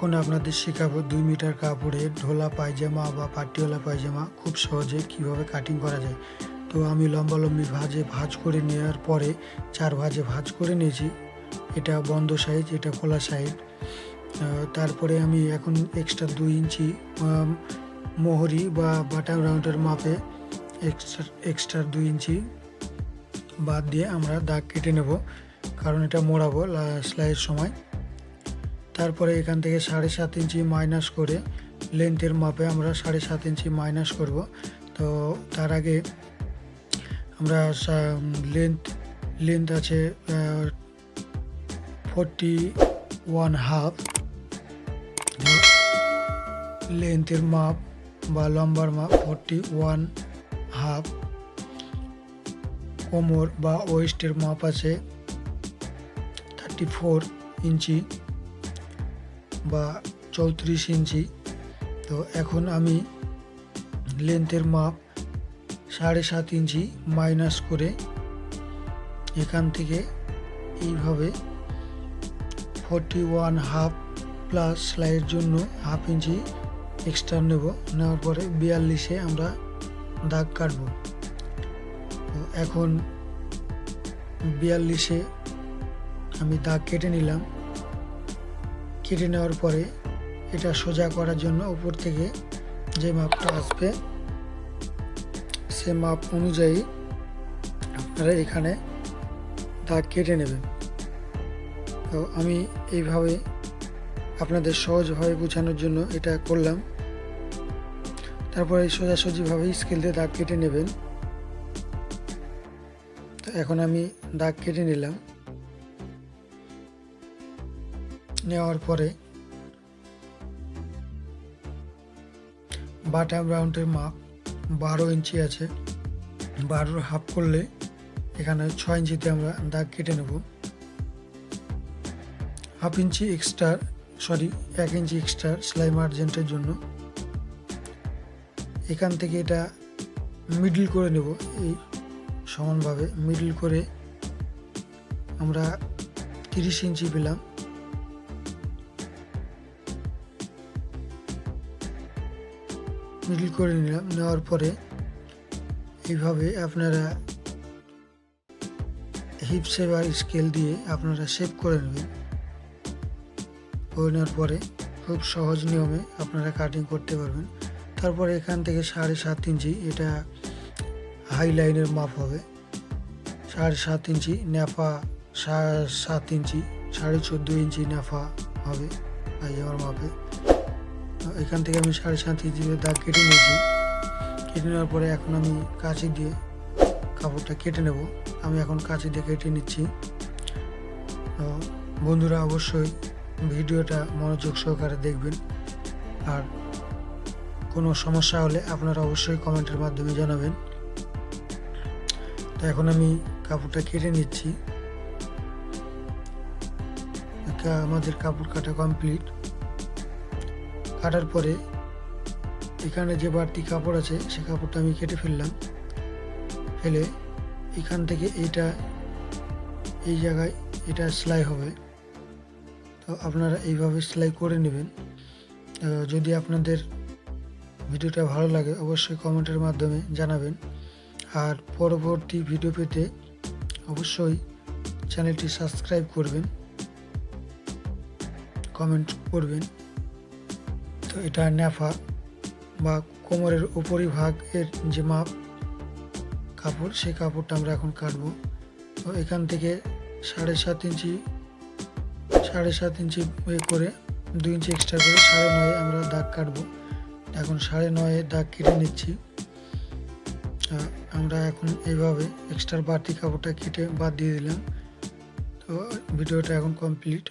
এখন আপনাদের শেখাবো দুই মিটার কাপড়ের ঢোলা পায়জামা বা পাটিওয়ালা পায়জামা খুব সহজে কীভাবে কাটিং করা যায়। তো আমি লম্বা লম্বি ভাজে ভাজ করে নেওয়ার পরে চার ভাজে ভাজ করে নিয়েছি। এটা বন্ধ সাইজ এটা খোলা সাইড তারপরে আমি এখন এক্সট্রা দুই ইঞ্চি মোহরি বা বাটাম রাউন্ডের মাপে এক্সট্রা এক্সট্রা দুই ইঞ্চি বাদ দিয়ে আমরা দাগ কেটে নেব। কারণ এটা মোড়াবো সেলাইয়ের সময়। তারপরে এখান থেকে সাড়ে সাত ইঞ্চি মাইনাস করে লেন্থের মাপে আমরা সাড়ে সাত ইঞ্চি মাইনাস করব। তো তার আগে আমরা লেন্থ লেন্থ আছে ফোরটি ওয়ান হাফ লেন্থের মাপ বা লম্বার মাপ ফোরটি ওয়ান হাফ কোমর বা ওয়েস্টের মাপ আছে থার্টি ফোর ইঞ্চি। বা চৌত্রিশ ইঞ্চি। তো এখন আমি লেন্থের মাপ সাড়ে সাত ইঞ্চি মাইনাস করে এখান থেকে এইভাবে ফোরটি ওয়ান হাফ প্লাস সেলাইয়ের জন্য হাফ ইঞ্চি এক্সট্রা নেব। নেওয়ার পরে বিয়াল্লিশে আমরা দাগ কাটব। তো এখন বিয়াল্লিশে আমি দাগ কেটে নিলাম। কেটে নেওয়ার পরে এটা সোজা করার জন্য উপর থেকে যে মাপটা আসবে, সে মাপ অনুযায়ী আপনারা এখানে দাগ কেটে নেবেন। তো আমি এইভাবে আপনাদের সহজভাবে বোঝানোর জন্য এটা করলাম। তারপরে সোজাসুজিভাবে স্কেল দিয়ে দাগ কেটে নেবেন। তো এখন আমি দাগ কেটে নিলাম। নেওয়ার পরে বাটাম রাউন্ডের মাপ বারো ইঞ্চি আছে। বারোর হাফ করলে এখানে ছয় ইঞ্চিতে আমরা দাগ কেটে নেব। হাফ ইঞ্চি এক্সট্রা, সরি, এক ইঞ্চি এক্সট্রা সেলাই মার্জেন্টের জন্য। এখান থেকে এটা মিডল করে নেব, এই সমানভাবে মিডল করে আমরা তিরিশ ইঞ্চি পেলাম। মিডল করে নিলাম নেওয়ার পরে এইভাবে আপনারা হিপ সেভার স্কেল দিয়ে আপনারা শেপ করে নেবেন। করে নেওয়ার পরে খুব সহজ নিয়মে আপনারা কাটিং করতে পারবেন। তারপরে এখান থেকে সাড়ে সাত ইঞ্চি এটা হাই লাইনের মাপ হবে। সাড়ে সাত ইঞ্চি সাড়ে সাত ইঞ্চি, সাড়ে চোদ্দ ইঞ্চি ন্যাফা হবে আমার মাপে। এখান থেকে আমি সাড়ে সাত ইঞ্চি দাগ কেটে নিয়েছি। কেটে নেওয়ার পরে এখন আমি কাঁচি দিয়ে কাপড়টা কেটে নেব। আমি এখন কাঁচি দিয়ে কেটে নিচ্ছি। তো বন্ধুরা অবশ্যই ভিডিওটা মনোযোগ সহকারে দেখবেন। আর কোনো সমস্যা হলে আপনারা অবশ্যই কমেন্টের মাধ্যমে জানাবেন। তো এখন আমি কাপড়টা কেটে নিচ্ছি। আমাদের কাপড় কাটা কমপ্লিট। কাটার পরে এখানে যে বাড়তি কাপড় আছে, সে কাপড়টা আমি কেটে ফেললাম। ফেলে এখান থেকে এইটা এই জায়গায় এটা সেলাই হবে। তো আপনারা এইভাবে সেলাই করে নেবেন। যদি আপনাদের ভিডিওটা ভালো লাগে, অবশ্যই কমেন্টের মাধ্যমে জানাবেন। আর পরবর্তী ভিডিও পেতে অবশ্যই চ্যানেলটি সাবস্ক্রাইব করবেন, কমেন্ট করবেন। তো এটা ন্যাফা বা কোমরের উপরিভাগ এর যে মাপ কাপড়, সেই কাপড়টা আমরা এখন কাটবো। তো এখান থেকে সাড়ে সাত ইঞ্চি, সাড়ে সাত ইঞ্চি করে দুই ইঞ্চি এক্সট্রা করে সাড়ে নয়ে আমরা দাগ কাটবো। এখন সাড়ে নয়ে দাগ কেটে নিচ্ছি। আমরা এখন এইভাবে এক্সট্রা বাড়তি কাপড়টা কেটে বাদ দিয়ে দিলাম। তো ভিডিওটা এখন কমপ্লিট